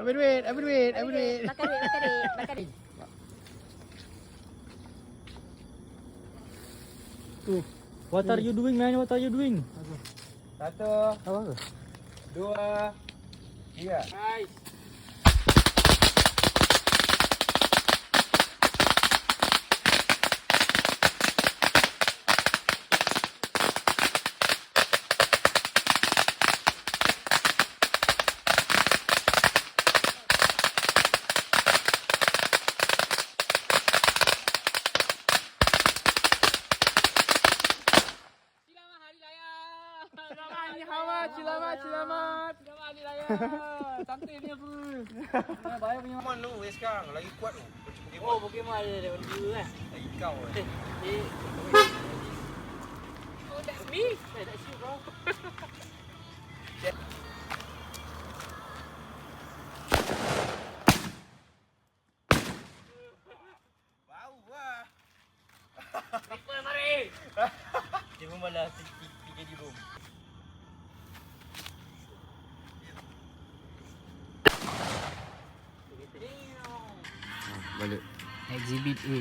Ambil duit, ambil duit, ambil duit. Makan duit, makan duit, makan duit. What are you doing man? What are you doing? Satu, Apa? dua, tiga. Pokemon lu eh, sekarang lagi kuat tu. Pokemon. Oh, Pokemon ada daripada dulu kan? Lagi kau eh. Eh, Oh, that's me. that's you bro. Bau lah. Dia pun balas tiga di bom. Balik. Exhibit A.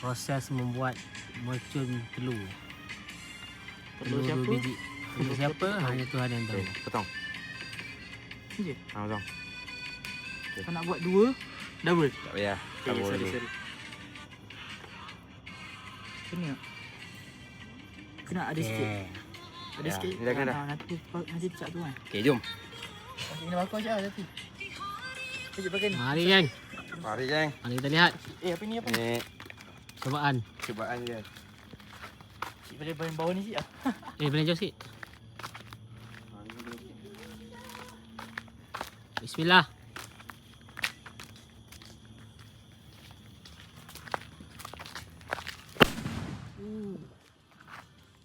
Proses membuat mercun telur. Telur siapa? dua biji. Telur siapa? Hanya Tuhan yang tahu. Okay, potong. Je. Ha, potong. Kau nak buat dua, double. Tak payah. Okay, Tabur sorry, dulu. sorry. Kena tak? Kena ada sikit. Yeah. Ada Ya, sikit. ni dah kena dah. Ah, Nanti nanti pecah tu kan. Okay, jom. Ini bagus je nanti. Kejap pakai ni. Mari geng. Mari geng. Mari kita lihat Eh, apa ni apa? Ni cubaan. cubaan dia. Cik pada bahan bawah ni sikit ah. Eh, boleh jauh sikit. Bismillah.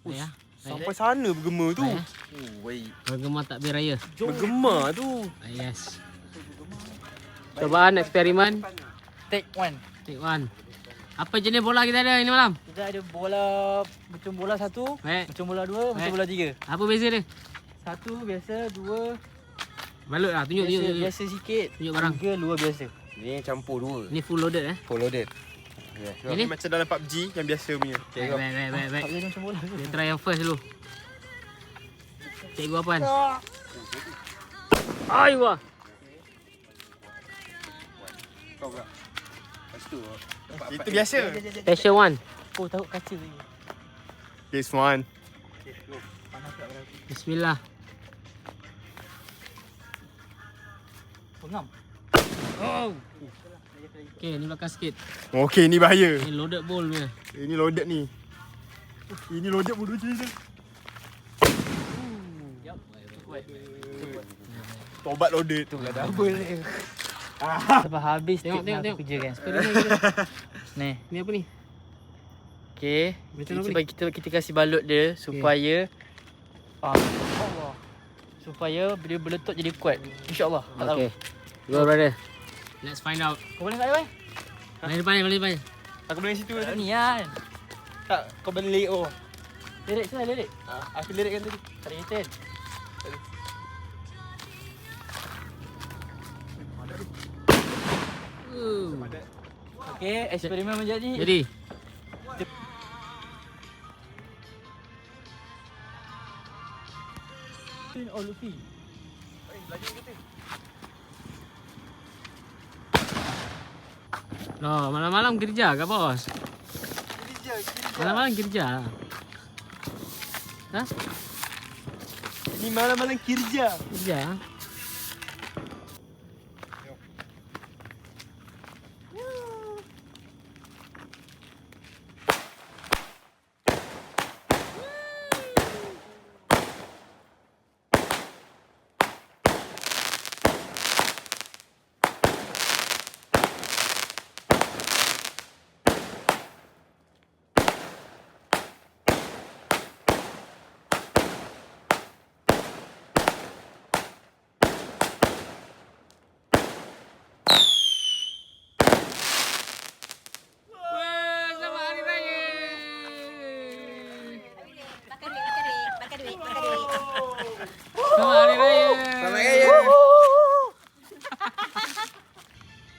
Baik ya. Sampai sana bergema tu. Baik, ya. Oh, baik. Bergema tak beraya. Bergema tu. Ah, Yes. Cubaan eksperimen Take one. Take one. Apa jenis bola kita ada ini malam? Kita ada bola macam bola satu, Baik. macam bola dua, macam bola tiga. Apa beza dia? Satu biasa, dua Balut lah. Tunjuk, biasa, tunjuk. biasa sikit. Tunjuk barang. Tiga luar biasa. Ni campur dua. Ini full loaded eh. Full loaded. Ya. Ini? Macam dalam PUBG yang biasa punya. Okay, Baik, baik, baik, baik, baik. Tak boleh macam bola. Kita try yang first dulu. Cikgu Apan. Aywa. Kau pula. Lepas tu. Itu biasa. Station one. Oh, tahu kaca tu. Case one. Bismillah. Pengam. Oh. Okay, ni belakang sikit. Okey, ni bahaya. Ni loaded bowl punya. Ini loaded ni. Ini loaded dua jenis. Yup. Kuat. Tobat loaded. Tu lah double ni. Sampai habis Tengok, tengok, tengok, kerja kan. Kita. Ni. Ni apa ni? Okey. Macam Kita kita kita kasih balut dia supaya ah, Allah. Supaya dia berletup jadi kuat. Insya-Allah. Tak tahu. Okay. Go brother. Let's find out. Kau boleh tak ada, Main depan main depan. Aku boleh situ tadi. ni kan. Tak, kau balik oh. Lirik sana lirik. Ah, Aku lirik kan tadi. Tak ada return. Uh. Okey, eksperimen menjadi. Jadi, Oh, Luffy. no, malam-malam kerja ke bos? Malam-malam kerja. Ha? Ni malam-malam kerja. Kerja.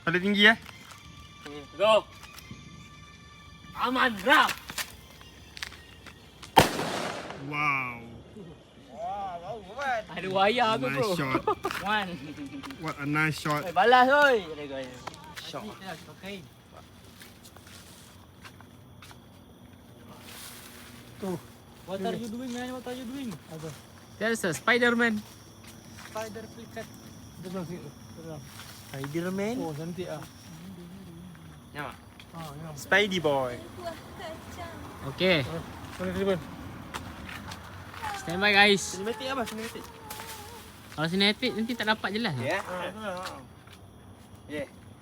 Paling tinggi eh. Go. Aman, rap. Wow. Ada wayar tu bro. Nice shot. One. What a nice shot. Eh, balas oi. Ada gaya. Shot. Okay. What are you doing man? What are you doing? There's a Spider-Man. Spider. Spiderman. Oh, cantik ah. Spidey boy. Okay. Stand by guys. Cinematic apa? Cinematic. Kalau sinetrik nanti tak dapat jelas. Ya.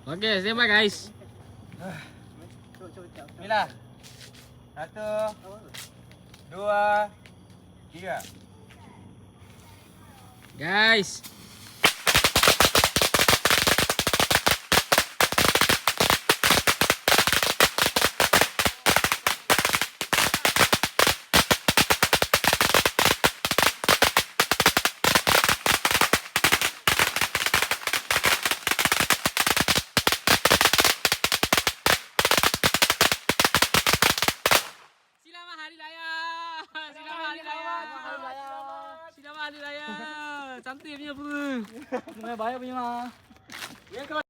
Okay, stand by guys. Bismillah. Satu. Dua. Tiga. Guys. Selamat Hari Raya. Cantik punya apa? Banyak punya mah.